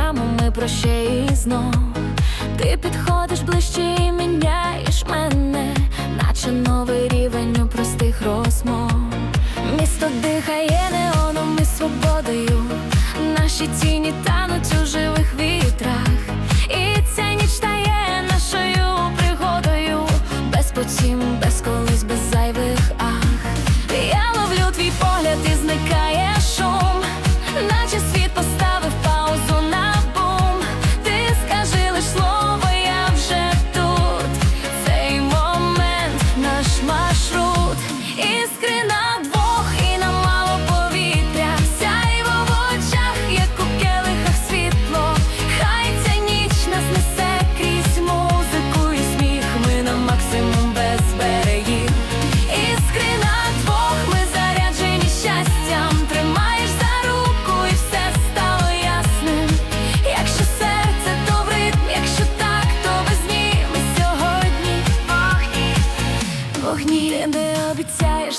програму ми прощай знов Ти підходиш ближче і міняєш мене, наче новий рівень у простих розмов. Місто дихає неоном і свободою, наші тіні тануть у живих вітрах. І ця ніч стає нашою пригодою без потім.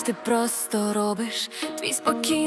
ти просто робиш твій спокій.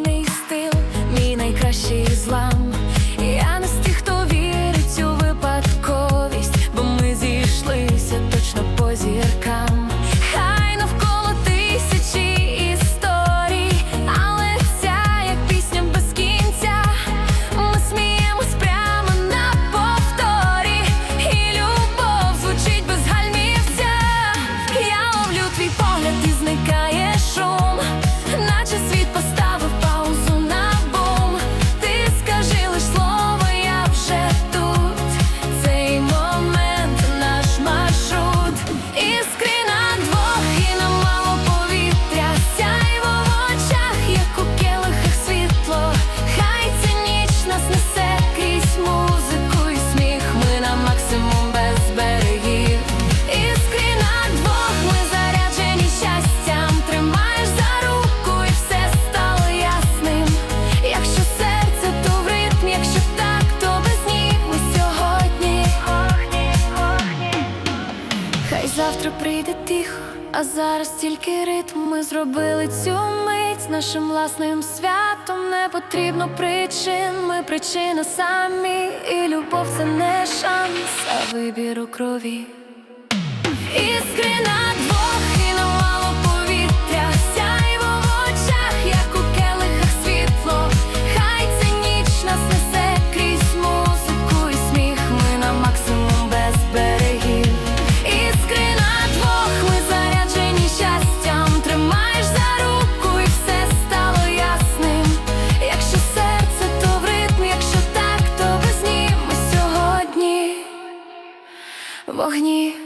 завтра прийде тихо, а зараз тільки ритм Ми зробили цю мить нашим власним святом не потрібно причин. Ми причина самі, і любов це не шанс, а вибір у крові. Іскри вогні.